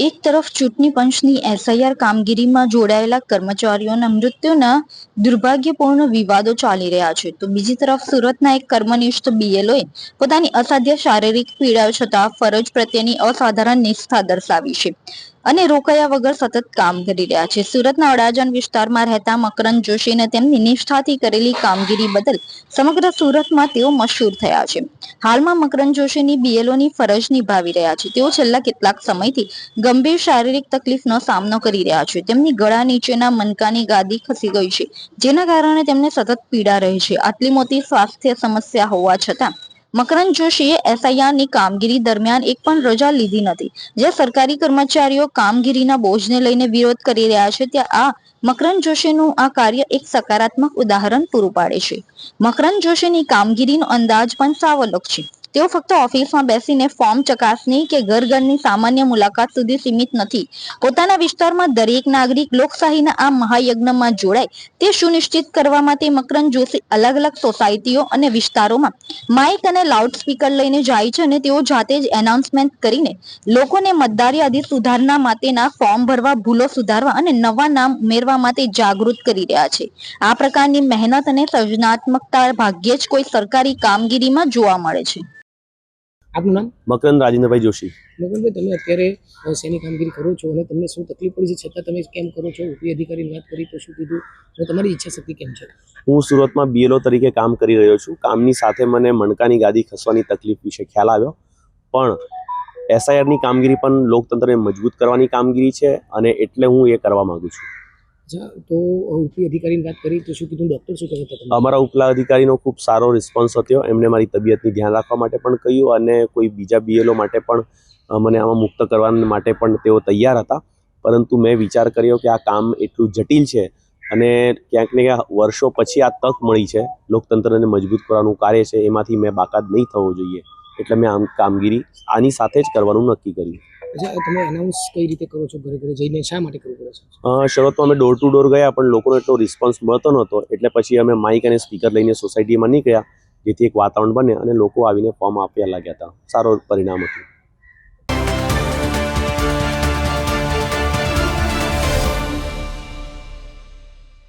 એક તરફ ચૂંટણી પંચની એસઆઈઆર કામગીરીમાં જોડાયેલા કર્મચારીઓના મૃત્યુના દુર્ભાગ્યપૂર્ણ વિવાદો ચાલી રહ્યા છે. તો બીજી તરફ સુરતના એક કર્મનિષ્ઠ બીએલઓએ પોતાની અસાધ્ય શારીરિક પીડા છતાં ફરજ પ્રત્યેની અસાધારણ નિષ્ઠા દર્શાવી છે. અને રોકાયા વગર સતત કામ કરી રહ્યા છે. સુરતના અડાજણ વિસ્તારમાં રહેતા મકરંદ જોશીને તેમની નિષ્ઠાથી કરેલી કામગીરી બદલ સમગ્ર સુરતમાં તેઓ મશહૂર થયા છે. હાલમાં મકરંદ જોશીની બીએલઓની ફરજ નિભાવી રહ્યા છે. તેઓ છેલ્લા કેટલાક સમયથી ગંભીર શારીરિક તકલીફનો સામનો કરી રહ્યા છે. તેમની ગળા નીચેના મનકાની ગાદી ખસી ગઈ છે, જેના કારણે તેમને સતત પીડા રહે છે. આટલી મોટી સ્વાસ્થ્ય સમસ્યા હોવા છતાં મકરંદ જોશીએ એસઆઈઆરની કામગીરી દરમિયાન એક પણ રજા લીધી નથી. જે સરકારી કર્મચારીઓ કામગીરીના બોજને લઈને વિરોધ કરી રહ્યા છે, ત્યાં આ મકરંદ જોશીનું આ કાર્ય એક સકારાત્મક ઉદાહરણ પૂરું પાડે છે. મકરંદ જોશીની કામગીરીનો અંદાજ પણ સાવ અલગ છે. તેઓ ફક્ત ઓફિસમાં બેસીને ફોર્મ ચકાસણી કે ઘર ઘરની સામાન્ય મુલાકાત સુધી સીમિત નથી. પોતાના વિસ્તારમાં દરેક નાગરિક લોકશાહીના આ મહાયજ્ઞમાં જોડાય તે સુનિશ્ચિત કરવા માટે મકરંદ જોશી અલગ અલગ સોસાયટીઓ અને વિસ્તારોમાં માઇક અને લાઉડસ્પીકર લઈને જાય છે અને તેઓ જાતે જ એનાઉન્સમેન્ટ કરીને લોકોને મતદાર યાદી સુધારણા માટેના ફોર્મ ભરવા, ભૂલો સુધારવા અને નવા નામ ઉમેરવા માટે જાગૃત કરી રહ્યા છે. આ પ્રકારની મહેનત અને સર્જનાત્મકતા ભાગ્યે જ કોઈ સરકારી કામગીરીમાં જોવા મળે છે. આપનું નામ? મકરંદ રાજેન્દ્રભાઈ જોશી. મગનભાઈ તમે અત્યારે શેની કામગીરી કરો છો અને તમને શું તકલીફ પડી છે? છતાં તમે કેમ કરો છો? ઉપરી અધિકારીની વાત કરી તો શું કીધું? અને તમારી ઈચ્છા શક્તિ કેમ છે? હું સુરતમાં બીએલઓ તરીકે કામ કરી રહ્યો છું. કામની સાથે મને મણકાની ગાદી ખસવાની તકલીફ વિશે ખ્યાલ આવ્યો. પણ એસઆઈઆરની કામગીરી પણ લોકતંત્રને મજબૂત કરવાની કામગીરી છે અને એટલે હું એ કરવા માગું છું. તો ઉપરી અધિકારીની વાત કરી તો શું કીધું? ડોક્ટર શું કહે હતા અમારા ઉપલા અધિકારીનો ખૂબ સારો રિસ્પોન્સ હતો એમણે મારી તબિયતની ધ્યાન રાખવા માટે પણ કહ્યું અને કોઈ બીજા બીએલઓ માટે પણ મને આમાં મુક્ત કરવા માટે પણ તેઓ તૈયાર હતા. પરંતુ મેં વિચાર કર્યો કે આ કામ એટલું જટિલ છે અને ક્યાંક ને ક્યાંક વર્ષો પછી આ તક મળી છે. લોકતંત્રને મજબૂત કરવાનું કાર્ય છે, એમાંથી મેં બાકાત નહીં થવો જોઈએ. એટલે મેં આમ કામગીરી આની સાથે જ કરવાનું નક્કી કર્યું. તમે અનાઉન્સ કઈ રીતે કરો છો ઘરે ઘરે જઈને? શા માટે કરવું પડે છે? શરૂઆત તો અમે ડોર ટુ ડોર ગયા, પણ લોકોનો એટલો રિસ્પોન્સ મળતો નહોતો. એટલે પછી અમે માઇક અને સ્પીકર લઈને સોસાયટીમાં નીકળ્યા જેથી એક વાતાવરણ બને અને લોકો આવીને ફોર્મ આપ્યા લાગ્યા હતા. સારો પરિણામ હતું.